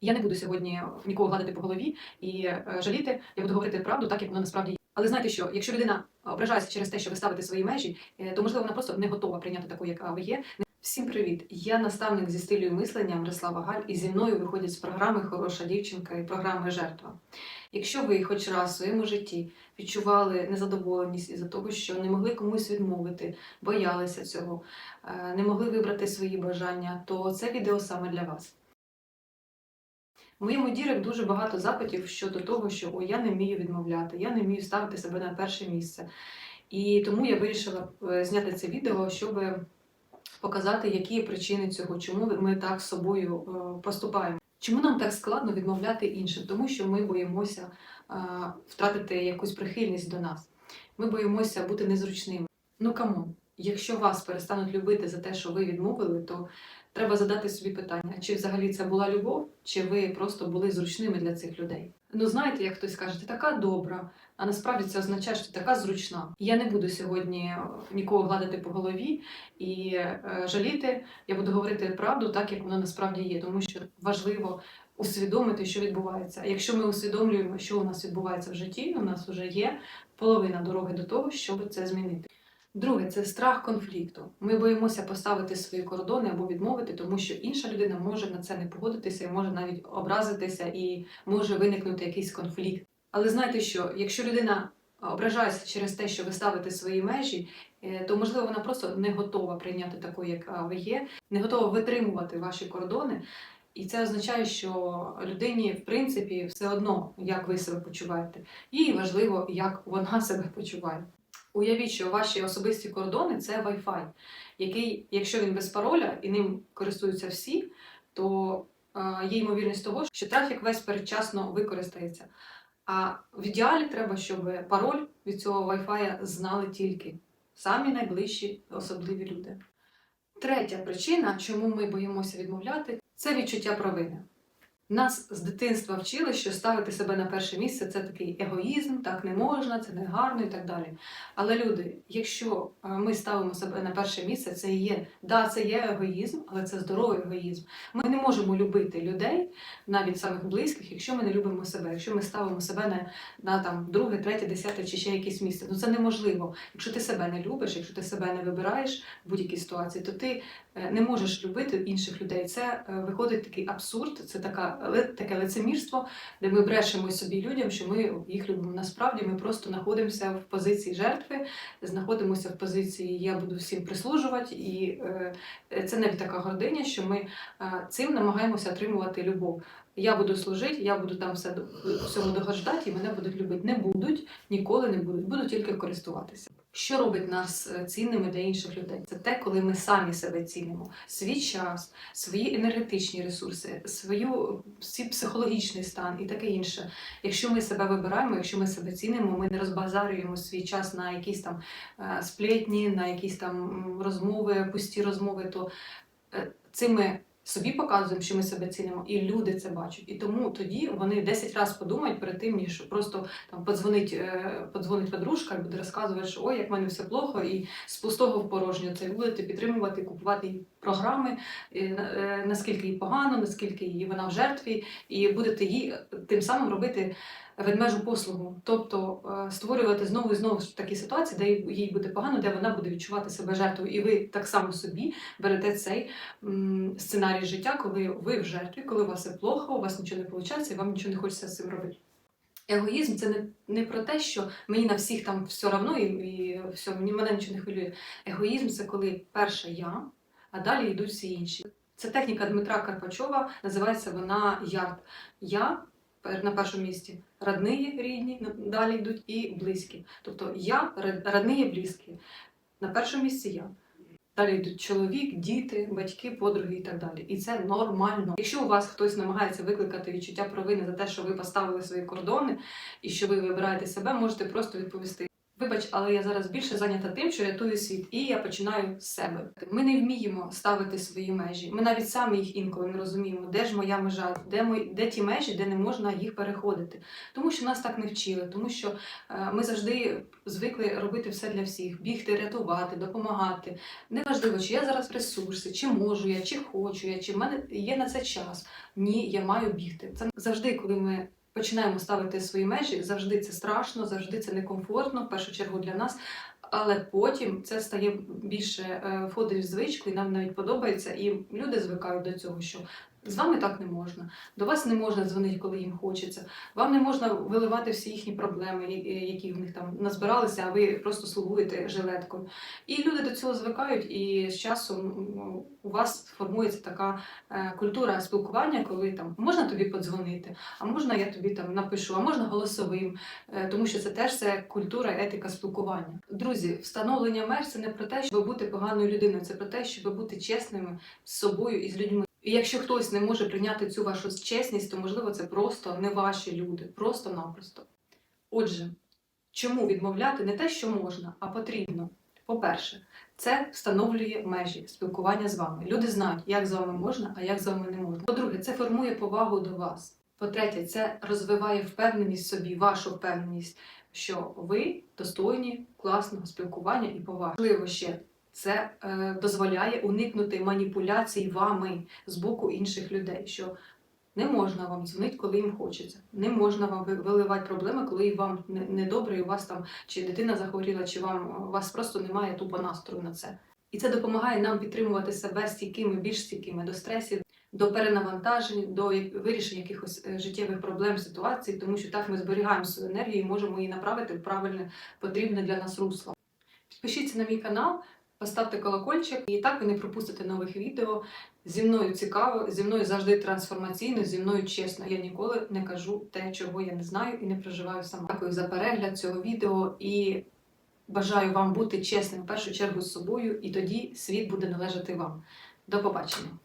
Я не буду сьогодні нікого гладити по голові і е, жаліти. Я буду говорити правду так, як воно насправді є. Але знаєте що, якщо людина ображається через те, що ви ставите свої межі, е, то можливо вона просто не готова прийняти таку, яка ви є. Всім привіт! Я наставник зі стилю і мислення Мирослава Галь, і зі мною виходять з програми Хороша дівчинка і програми Жертва. Якщо ви хоч раз в своєму житті відчували незадоволеність із-за того, що не могли комусь відмовити, боялися цього, е, не могли вибрати свої бажання, то це відео саме для вас. В моєму дірек дуже багато запитів щодо того, що Ой, я не вмію відмовляти, я не вмію ставити себе на перше місце. І тому я вирішила е, зняти це відео, щоб показати, які причини цього, чому ми так з собою е, поступаємо. Чому нам так складно відмовляти іншим? Тому що ми боїмося е, втратити якусь прихильність до нас. Ми боїмося бути незручними. Ну камон, якщо вас перестануть любити за те, що ви відмовили, то треба задати собі питання, чи взагалі це була любов, чи ви просто були зручними для цих людей. Ну знаєте, як хтось каже, ти така добра, а насправді це означає, що ти така зручна. Я не буду сьогодні е, нікого гладити по голові і е, жаліти. Я буду говорити правду так, як воно насправді є, тому що важливо усвідомити, що відбувається. Якщо ми усвідомлюємо, що у нас відбувається в житті, у нас вже є половина дороги до того, щоб це змінити. Друге, це страх конфлікту. Ми боїмося поставити свої кордони або відмовити, тому що інша людина може на це не погодитися і може навіть образитися, і може виникнути якийсь конфлікт. Але знаєте що, якщо людина ображається через те, що ви ставите свої межі, е, то можливо вона просто не готова прийняти таку, яка ви є, не готова витримувати ваші кордони. І це означає, що людині, в принципі, все одно, як ви себе почуваєте, їй важливо, як вона себе почуває. Уявіть, що ваші особисті кордони це Wi-Fi, який, якщо він без пароля і ним користуються всі, то е, є ймовірність того, що трафік весь передчасно використається. А в ідеалі треба, щоб пароль від цього Wi-Fi знали тільки самі найближчі особливі люди. Третя причина, чому ми боїмося відмовляти, це відчуття провини. Нас з дитинства вчили, що ставити себе на перше місце це такий егоїзм, так не можна, це не гарно і так далі. Але люди, якщо е, ми ставимо себе на перше місце, це є да, це є егоїзм, але це здоровий егоїзм. Ми не можемо любити людей, навіть самих близьких, якщо ми не любимо себе, якщо ми ставимо себе на, на там друге, третє, десяте чи ще якесь місце. Ну це неможливо. Якщо ти себе не любиш, якщо ти себе не вибираєш в будь-якій ситуації, то ти е, не можеш любити інших людей. Це е, виходить такий абсурд, це така таке лицемірство, де ми брешемо собі людям, що ми їх любимо. Насправді ми просто знаходимося в позиції жертви, знаходимося в позиції я буду всім прислужувати, і е, це навіть така гординя, що ми е, цим намагаємося отримувати любов. Я буду служити, я буду там все всьому догождати, і мене будуть любити. Не будуть, ніколи не будуть, будуть тільки користуватися. Що робить нас е, цінними для інших людей? Це те, коли ми самі себе цінимо, свій час, свої енергетичні ресурси, свою свій психологічний стан і таке інше. Якщо ми себе вибираємо, якщо ми себе цінимо, ми не розбазарюємо свій час на якісь там е, сплетні, на якісь там розмови, пусті розмови, то е, цим ми собі показуємо, що ми себе цінимо, і люди це бачать. І тому тоді вони 10 разів подумають перед тим, ніж просто там подзвонить, е, подзвонить подружка і буде розказувати, що ой, як в мене все плохо, і з пустого в порожнє це будете підтримувати, купувати програми, е, е, наскільки їй погано, наскільки її вона в жертві, і будете їй тим самим робити ведмежу послугу, тобто е, створювати знову і знову такі ситуації, де їй- буде погано, де вона буде відчувати себе жертвою, і ви так само собі берете цей сценарій життя, коли ви в жертві, коли у вас все плохо, у вас нічого не виходить, і вам нічого не хочеться з цим робити. Егоїзм це не, не про те, що мені на всіх там все равно і, і все, мені мене нічого не хвилює. Егоїзм це коли перше я, а далі йдуть всі інші. Це техніка Дмитра Карпачова, називається вона ярд. Я на першому місці, родні рідні, далі йдуть і близькі. Тобто я, род- родні, близькі. На першому місці я. Далі йдуть чоловік, діти, батьки, подруги і так далі. І це нормально. Якщо у вас хтось намагається викликати відчуття провини за те, що ви поставили свої кордони і що ви вибираєте себе, можете просто відповісти: Вибач, але я зараз більше зайнята тим, що рятую світ, і я починаю з себе. Ми не вміємо ставити свої межі. Ми навіть самі їх інколи не розуміємо, де ж моя межа, де мої, де ті межі, де не можна їх переходити. Тому що нас так не вчили, тому що е, ми завжди звикли робити все для всіх: бігти, рятувати, допомагати. Неважливо, чи я зараз ресурси, чи можу я, чи хочу я, чи в мене є на це час. Ні, я маю бігти. Це завжди, коли ми починаємо ставити свої межі, завжди це страшно, завжди це некомфортно, в першу чергу для нас. Але потім це стає більше е, входить в звичку, і нам навіть подобається, і люди звикають до цього, що з вами так не можна. До вас не можна дзвонити, коли їм хочеться. Вам не можна виливати всі їхні проблеми, які в них там назбиралися, а ви просто слугуєте жилеткою. І люди до цього звикають, і з часом у вас формується така е, культура спілкування, коли там можна тобі подзвонити, а можна я тобі там напишу, а можна голосовим, е, тому що це теж це культура, етика спілкування. Друзі, встановлення меж це не про те, щоб бути поганою людиною, це про те, щоб бути чесними з собою і з людьми. І якщо хтось не може прийняти цю вашу чесність, то можливо це просто не ваші люди, просто-напросто. Отже, чому відмовляти не те, що можна, а потрібно? По-перше, це встановлює межі спілкування з вами. Люди знають, як з вами можна, а як з вами не можна. По-друге, це формує повагу до вас. По-третє, це розвиває впевненість собі, вашу впевненість, що ви достойні класного спілкування і поваги. Можливо, ще це е, дозволяє уникнути маніпуляцій вами з боку інших людей. що не можна вам дзвонити, коли їм хочеться. Не можна вам виливати проблеми, коли вам недобре, і у вас там чи дитина захворіла, чи вам у вас просто немає тупо настрою на це. І це допомагає нам підтримувати себе стійкими, більш стійкими до стресів, до перенавантажень, до вирішення якихось е, життєвих проблем, ситуацій, тому що так ми зберігаємо свою енергію і можемо її направити в правильне, потрібне для нас русло. Підпишіться на мій канал, поставте колокольчик, і так ви не пропустите нових відео. Зі мною цікаво, зі мною завжди трансформаційно, зі мною чесно. Я ніколи не кажу те, чого я не знаю і не проживаю сама. Дякую за перегляд цього відео і бажаю вам бути чесним в першу чергу з собою, і тоді світ буде належати вам. До побачення!